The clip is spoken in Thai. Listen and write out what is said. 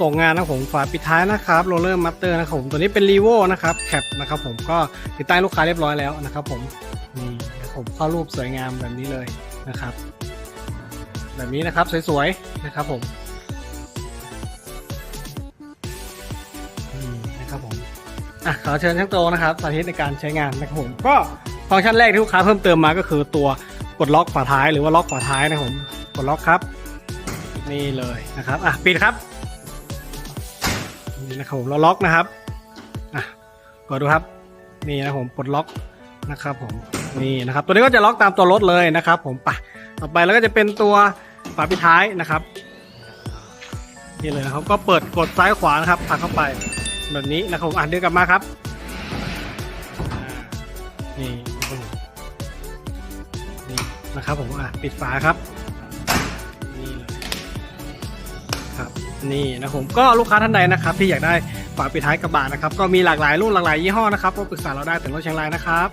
ส่งงานนะผมฝาปิดท้ายนะครับโรลเลอร์มัตเตอร์นะครับผมตัวนี้เป็นรีโวนะครับแคปนะครับผมก็ติดตั้งให้ลูกค้าเรียบร้อยแล้วนะครับผมนี่นะครับผมเข้ารูปสวยงามแบบนี้เลยนะครับ แบบนี้นะครับสวยๆนะครับผมนี่นะครับผมอะขอเชิญช่างโตนะครับสาธิตในการใช้งานนะครับผมก็ฟังก์ชันแรกที่ลูกค้าเพิ่มเติมมาก็คือตัวกดล็อกฝาท้ายหรือว่าล็อกฝาท้ายนะครับผมกดล็อกครับ นี่เลยนะครับอะปิดครับ นี่นะครับผมเราล็อกนะครับอะเปิดดูครับนี่นะผมปลดล็อกนะครับผมนี่นะครับ ตัวนี้ก็จะล็อกตามตัวรถเลยนะครับ ผมไปต่อไปแล้วก็จะเป็นตัวฝาปิดท้ายนะครับนี่เลยนะครับก็เปิดกดซ้ายขวานะครับผลักเข้าไปแบบนี้นะครับผมอ่านเดือกลับมาครับนี่นะครับผมนี่นะครับผมอะปิดฝาครับนี่เลยครับ นี่นะครับผมก็ลูกค้าท่านใดนะครับ ที่อยากได้ฝาปิดท้ายกระบะนะครับก็มีหลากหลายรุ่นหลากหลายยี่ห้อนะครับก็ปรึกษาเราได้แต่รถเชียงรายนะครับ